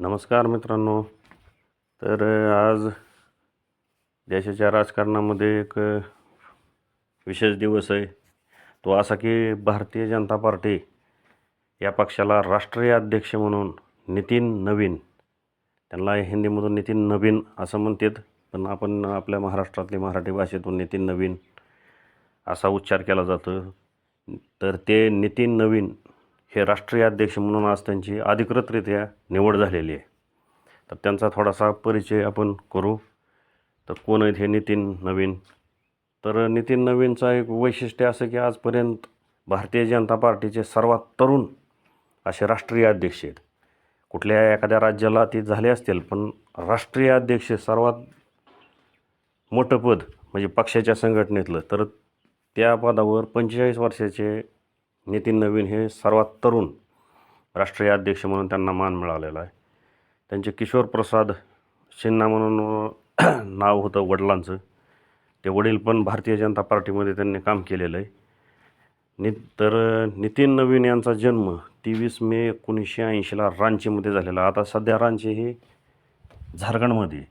नमस्कार मित्रांनो. तर आज देशाच्या राजकारणामध्ये एक विशेष दिवस आहे. तो असा की भारतीय जनता पार्टी या पक्षाला राष्ट्रीय अध्यक्ष म्हणून नितीन नवीन त्यांना हिंदीमधून नितीन नवीन असं म्हणतात. पण आपण आपल्या महाराष्ट्रातली मराठी भाषेतून नितीन नवीन असा उच्चार केला जातो. तर ते नितीन नवीन हे राष्ट्रीय अध्यक्ष म्हणून आज त्यांची अधिकृतरित्या निवड झालेली आहे. तर त्यांचा थोडासा परिचय आपण करू. तर कोण आहेत हे नितीन नवीन? तर नितीन नवीनचा एक वैशिष्ट्य असं की आजपर्यंत भारतीय जनता पार्टीचे सर्वात तरुण असे राष्ट्रीय अध्यक्ष आहेत. कुठल्या एखाद्या राज्याला ते झाले असतील पण राष्ट्रीय अध्यक्ष सर्वात मोठं पद म्हणजे पक्षाच्या संघटनेतलं. तर त्या पदावर पंचेचाळीस वर्षाचे नितीन नवीन हे सर्वात तरुण राष्ट्रीय अध्यक्ष म्हणून त्यांना मान मिळालेला आहे. त्यांचे किशोर प्रसाद सिन्हा म्हणून नाव होतं वडिलांचं. ते वडील पण भारतीय जनता पार्टीमध्ये त्यांनी काम केलेलं आहे. नि तर नितीन नवीन यांचा जन्म तेवीस मे एकोणीसशे ऐंशीला रांचीमध्ये झालेला. आता सध्या रांची हे झारखंडमध्ये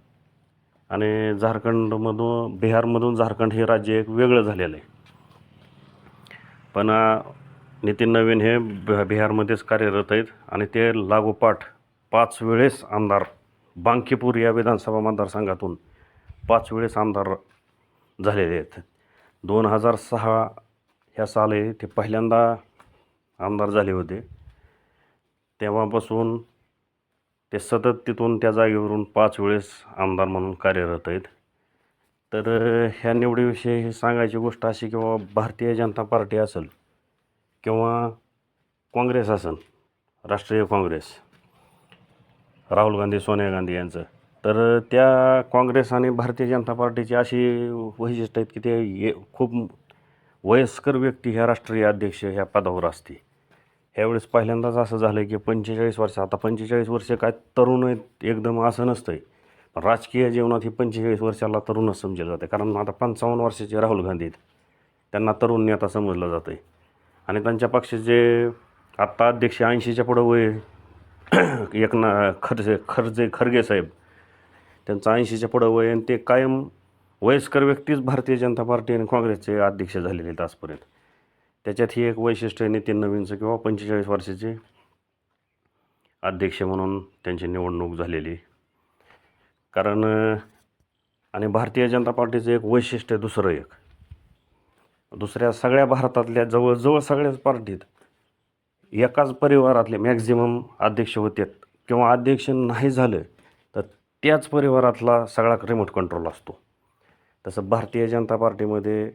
आणि झारखंडमधून बिहारमधून झारखंड हे राज्य एक वेगळं झालेलं आहे. पण नितीन नवीन हे ब बिहारमध्येच कार्यरत आहेत आणि ते लागोपाठ पाच वेळेस आमदार बांकीपूर या विधानसभा मतदारसंघातून पाच वेळेस आमदार झालेले आहेत. दोन हजार सहा ह्या साली ते पहिल्यांदा आमदार झाले होते. तेव्हापासून ते सतत तिथून त्या जागेवरून पाच वेळेस आमदार म्हणून कार्यरत आहेत. तर ह्या निवडीविषयी ही सांगायची गोष्ट अशी किंवा भारतीय जनता पार्टी असेल किंवा काँग्रेस असन राष्ट्रीय काँग्रेस राहुल गांधी सोनिया गांधी यांचं तर त्या काँग्रेस आणि भारतीय जनता पार्टीची अशी वैशिष्ट्य आहेत की ते ये खूप वयस्कर व्यक्ती ह्या राष्ट्रीय अध्यक्ष ह्या पदावर असते. ह्यावेळेस पहिल्यांदाच असं झालं आहे की पंचेचाळीस वर्ष आता पंचेचाळीस वर्ष काय तरुण आहेत एकदम असं नसतं आहे पण राजकीय जीवनात ही पंचेचाळीस वर्षाला तरुणच समजलं जाते कारण आता पंचावन्न वर्षाचे राहुल गांधी आहेत. त्यांना तरुण नेता समजलं जातं आहे आणि त्यांच्या पक्षाचे आत्ता अध्यक्ष ऐंशीच्या पुढं वय एकना खरजे खरजे खरगे साहेब. त्यांचं ऐंशीच्या पुढं वय आणि ते कायम वयस्कर व्यक्तीच भारतीय जनता पार्टी आणि काँग्रेसचे अध्यक्ष झालेले आहेत आजपर्यंत. त्याच्यात ही एक वैशिष्ट्य आहे नितीन नवीनचं किंवा पंचेचाळीस वर्षाचे अध्यक्ष म्हणून त्यांची निवडणूक झालेली कारण आणि भारतीय जनता पार्टीचं एक वैशिष्ट्य दुसरं एक. दुसऱ्या सगळ्या भारतातल्या जवळजवळ सगळ्याच पार्टीत एकाच परिवारातले मॅक्झिमम अध्यक्ष होते किंवा अध्यक्ष नाही झालं तर त्याच परिवारातला सगळा रिमोट कंट्रोल असतो. तसं भारतीय जनता पार्टीमध्ये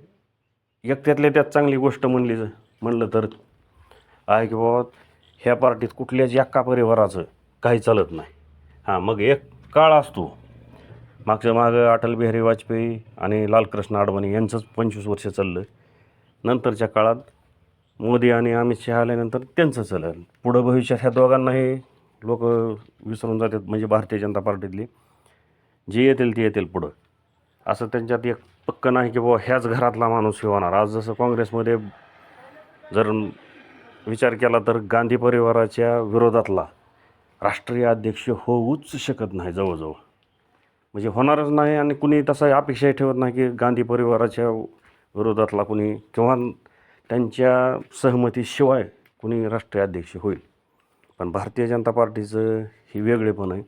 एकट्यातल्या त्यात चांगली गोष्ट म्हणली म्हणलं तर आहे की बाबा ह्या पार्टीत कुठल्याच एका परिवाराचं काही चालत नाही. हां मग एक काळ असतो. मागच्या मागं अटल बिहारी वाजपेयी आणि लालकृष्ण अडवाणी यांचंच पंचवीस वर्ष चाललं. नंतरच्या काळात मोदी आणि अमित शहा आल्यानंतर त्यांचं चालेल पुढं भविष्यात ह्या दोघांनाही लोक विसरून जातात म्हणजे भारतीय जनता पार्टीतली. जे येतील ते येतील पुढं. असं त्यांच्यात एक पक्क नाही की बाबा ह्याच घरातला माणूस हे होणार. आज जसं काँग्रेसमध्ये जर विचार केला तर गांधी परिवाराच्या विरोधातला राष्ट्रीय अध्यक्ष होऊच शकत नाही जवळजवळ. म्हणजे होणारच नाही आणि कुणी तसा अपेक्षाही ठेवत नाही की गांधी परिवाराच्या विरोधातला कुणी किंवा त्यांच्या सहमतीशिवाय कुणी राष्ट्रीय अध्यक्ष होईल. पण भारतीय जनता पार्टीचं हे वेगळेपण आहे.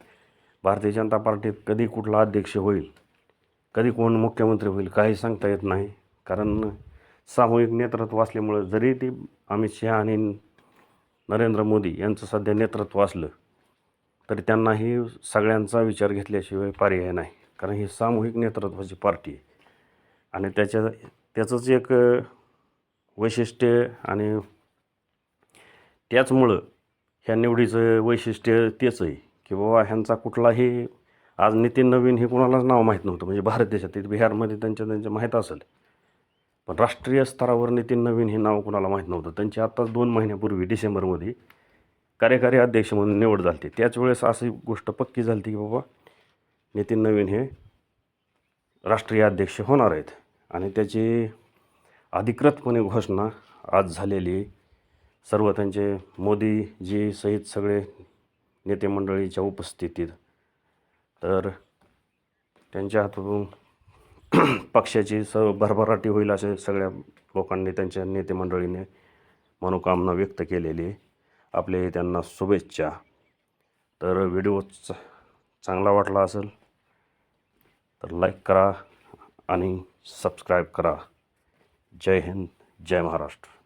भारतीय जनता पार्टीत कधी कुठला अध्यक्ष होईल कधी कोण मुख्यमंत्री होईल काही सांगता येत नाही. कारण सामूहिक नेतृत्व असल्यामुळं जरी ते अमित शहा आणि नरेंद्र मोदी यांचं सध्या नेतृत्व असलं तरी त्यांनाही सगळ्यांचा विचार घेतल्याशिवाय पर्याय नाही. कारण ही सामूहिक नेतृत्वाची पार्टी आहे. आणि त्याच्या त्याचंच एक वैशिष्ट्य आणि त्याचमुळं ह्या निवडीचं वैशिष्ट्य तेच आहे की बाबा ह्यांचा कुठलाही आज नितीन नवीन हे कोणालाच नाव माहीत नव्हतं. म्हणजे भारत देशात बिहारमध्ये त्यांच्या त्यांच्या माहीत असेल. पण राष्ट्रीय स्तरावर नितीन नवीन हे नाव कोणाला माहीत नव्हतं. त्यांची आत्ताच दोन महिन्यापूर्वी डिसेंबरमध्ये कार्यकारी अध्यक्ष म्हणून निवड झाली होती. त्याच वेळेस अशी गोष्ट पक्की झाली होती की बाबा नितीन नवीन हे राष्ट्रीय अध्यक्ष होणार आहेत. आणि त्याची अधिकृतपणे घोषणा आज झालेली आहे. सर्व त्यांचे मोदीजी सहित सगळे नेते मंडळीच्या उपस्थितीत. तर त्यांच्या हातून पक्षाची स भरभराटी होईल असे सगळ्या लोकांनी त्यांच्या नेते मंडळीने मनोकामना व्यक्त केलेली आहे. आपले त्यांना शुभेच्छा. तर व्हिडिओ चांगला वाटला असेल तर लाईक करा आणि सबस्क्राईब करा। जय हिंद जय महाराष्ट्र।